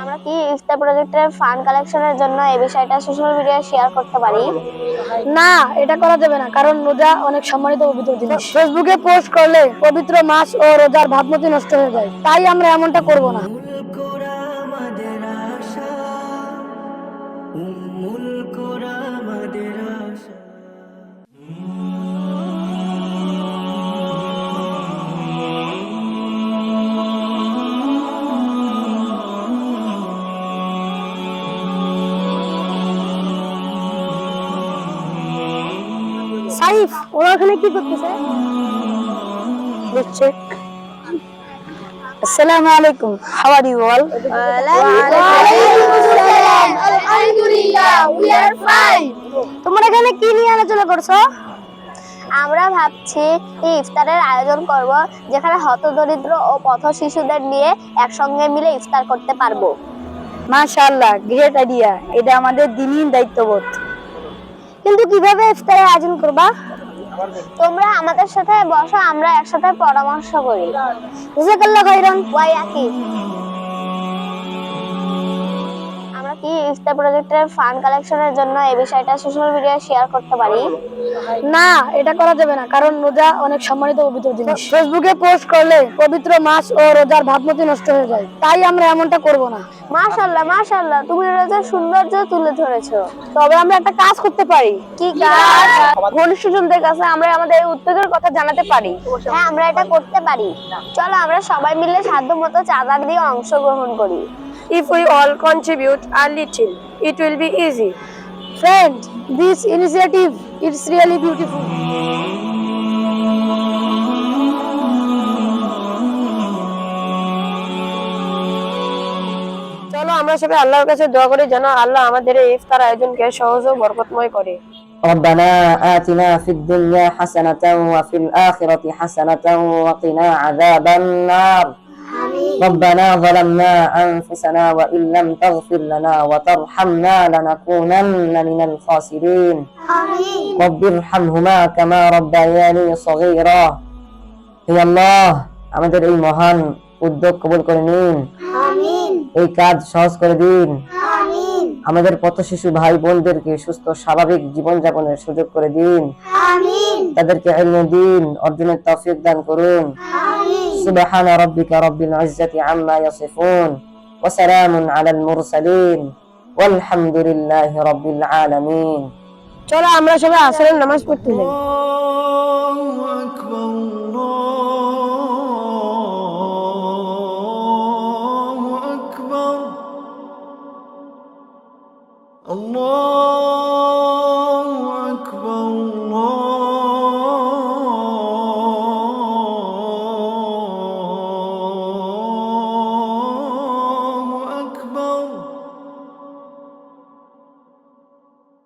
আমরা কি ইফতার প্রজেক্টের ফান্ড কালেকশনের জন্য এই বিষয়টা সোশ্যাল মিডিয়ায় শেয়ার করতে পারি? না, এটা করা যাবে না, কারণ রোজা অনেক সম্মানিত পবিত্র জিনিস। ফেসবুকে পোস্ট করলে পবিত্র মাস ও রোজার ভাবমতি নষ্ট হয়ে যায়, তাই আমরা এমনটা করব না। সাইফ ওরা ওখানে কি করতেছে? বুঝছে আসসালামু আলাইকুম। হাউ আর ইউ অল তোমরা এখানে কি নিয়ে আলোচনা করছ? আমরা ভাবছি এই ইফতারের আয়োজন করব যেখানে হতদরিদ্র ও পথ শিশুদের নিয়ে একসঙ্গে মিলে ইফতার করতে পারব। মাশাআল্লাহ গ্রেট আইডিয়া এটা আমাদের দিনই দায়িত্ববোধ। কিন্তু কীভাবে ইফতারের আয়োজন করবা? তোমরা আমাদের সাথে বসো, আমরা একসাথে পরামর্শ করি। জাযাকাল্লাহ খাইরান ওয়া ইফতার প্রজেক্টের ফান্ড কালেকশনের জন্য এই বিষয়টা সোশ্যাল মিডিয়ায় শেয়ার করতে পারি। না এটা করা যাবে না কারণ রোজা অনেক সম্মানিত পবিত্র জিনিস। ফেসবুকে পোস্ট করলে পবিত্র মাস ও রোজার নষ্ট হয়ে যায়। তাই আমরা এমনটা করব না। মাশাআল্লাহ মাশাআল্লাহ তুমি রোজার সৌন্দর্য তুলে ধরেছো। তবে আমরা একটা কাজ করতে পারি। কি কাজ? ঘনিষ্ঠজনদের কাছে আমরা আমাদের এই উদ্যোগের কথা জানাতে পারি। হ্যাঁ আমরা এটা করতে পারি। চলো আমরা সবাই মিলে সাধ্য মতো চাঁদা দিয়ে অংশগ্রহণ করি। If we all contribute a little, it will be easy. Friend, this initiative is really beautiful. চলো আমরা সবাই আল্লাহর কাছে দোয়া করি যেন আল্লাহ আমাদের এই ইফতার আয়োজনকে সহজ ও বরকতময় করে ربنا آتنا في الدنيا حسنة وفي الآخرة حسنة وقنا عذاب النار ربنا ظلمنا أنفسنا وإن لم تغفر لنا وترحمنا لنكونن من الخاسرين رب ارحمهما كما ربياني صغيرا হে আল্লাহ আমাদের এই মহান উদ্যোগ কবুল করে নিন এই কাজ সহজ করে দিন আমাদের পথ শিশু ভাই বোনদেরকে সুস্থ স্বাভাবিক জীবন যাপনের সুযোগ করে দিন তাদেরকে ইলম দিন অর্জনের তৌফিক দান করুন সুবহান রাব্বিকা রব্বিল ইজ্জাতি আম্মা ইয়াসিফুন ওয়া সালামুন আলাল মুরসালিন ওয়ালহামদুলিল্লাহি রাব্বিল আলামিন চলো আমরা সবাই আসরের নামাজ পড়তে যাই الله أكبر الله